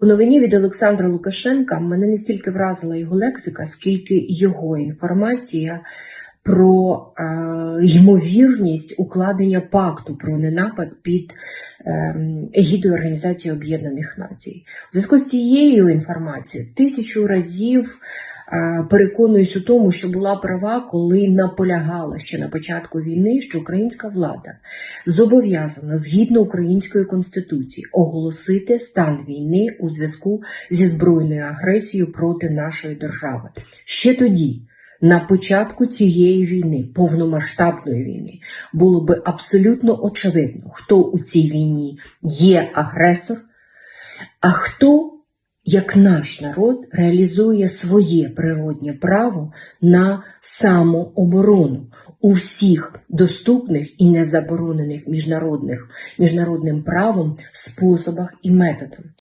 У новині від Олександра Лукашенка мене не стільки вразила його лексика, скільки його інформація про е, ймовірність укладення пакту про ненапад під е, егідою Організації Об'єднаних Націй. У зв'язку з цією інформацією тисячу разів е, переконуюсь у тому, що була права, коли наполягала ще на початку війни, що українська влада зобов'язана згідно української конституції оголосити стан війни у зв'язку зі збройною агресією проти нашої держави. Ще тоді, на початку цієї війни, повномасштабної війни, було би абсолютно очевидно, хто у цій війні є агресор, а хто, як наш народ, реалізує своє природнє право на самооборону у всіх доступних і незаборонених міжнародних міжнародним правом способах і методах.